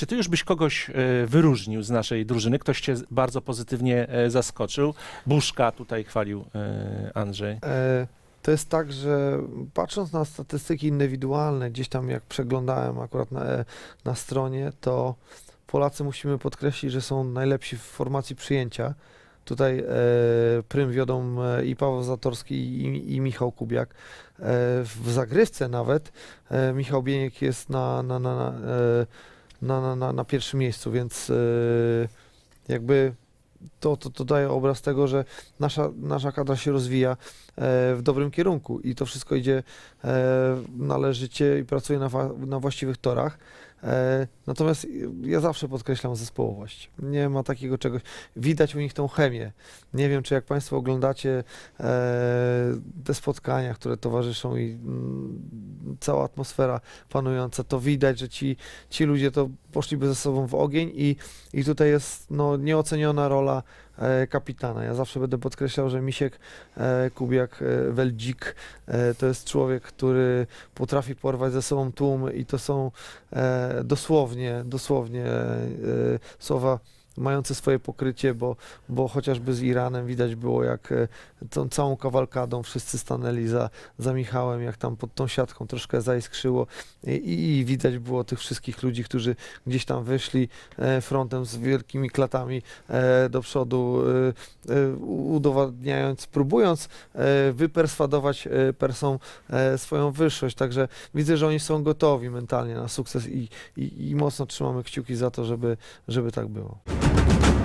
Czy ty już byś kogoś e, wyróżnił z naszej drużyny? Ktoś cię bardzo pozytywnie e, zaskoczył? Buszka tutaj chwalił e, Andrzej. To jest tak, że patrząc na statystyki indywidualne, gdzieś tam jak przeglądałem akurat na, na stronie, to Polacy musimy podkreślić, że są najlepsi w formacji przyjęcia. Tutaj e, prym wiodą i Paweł Zatorski i, i Michał Kubiak. E, w zagrywce nawet e, Michał Bieniek jest na, na, na, na, e, na, na, na, na pierwszym miejscu, więc e, jakby to, to, to daje obraz tego, że nasza, nasza kadra się rozwija e, w dobrym kierunku i to wszystko idzie e, należycie i pracuje na, na właściwych torach. Natomiast ja zawsze podkreślam zespołowość. Nie ma takiego czegoś. Widać u nich tą chemię. Nie wiem, czy jak Państwo oglądacie te spotkania, które towarzyszą i mm, cała atmosfera panująca, to widać, że ci, ci ludzie to poszliby ze sobą w ogień i, i tutaj jest no, nieoceniona rola e, kapitana. Ja zawsze będę podkreślał, że Misiek e, Kubiak e, Weldzik e, to jest człowiek, który potrafi porwać ze sobą tłum i to są e, dosłownie, dosłownie e, słowa mające swoje pokrycie, bo, bo chociażby z Iranem widać było, jak e, tą całą kawalkadą wszyscy stanęli za, za Michałem, jak tam pod tą siatką troszkę zaiskrzyło i, i, widać było tych wszystkich ludzi, którzy gdzieś tam wyszli e, frontem z wielkimi klatami e, do przodu, udowadniając, próbując wyperswadować Persom swoją wyższość. Także widzę, że oni są gotowi mentalnie na sukces i, i, i mocno trzymamy kciuki za to, żeby, żeby tak było. you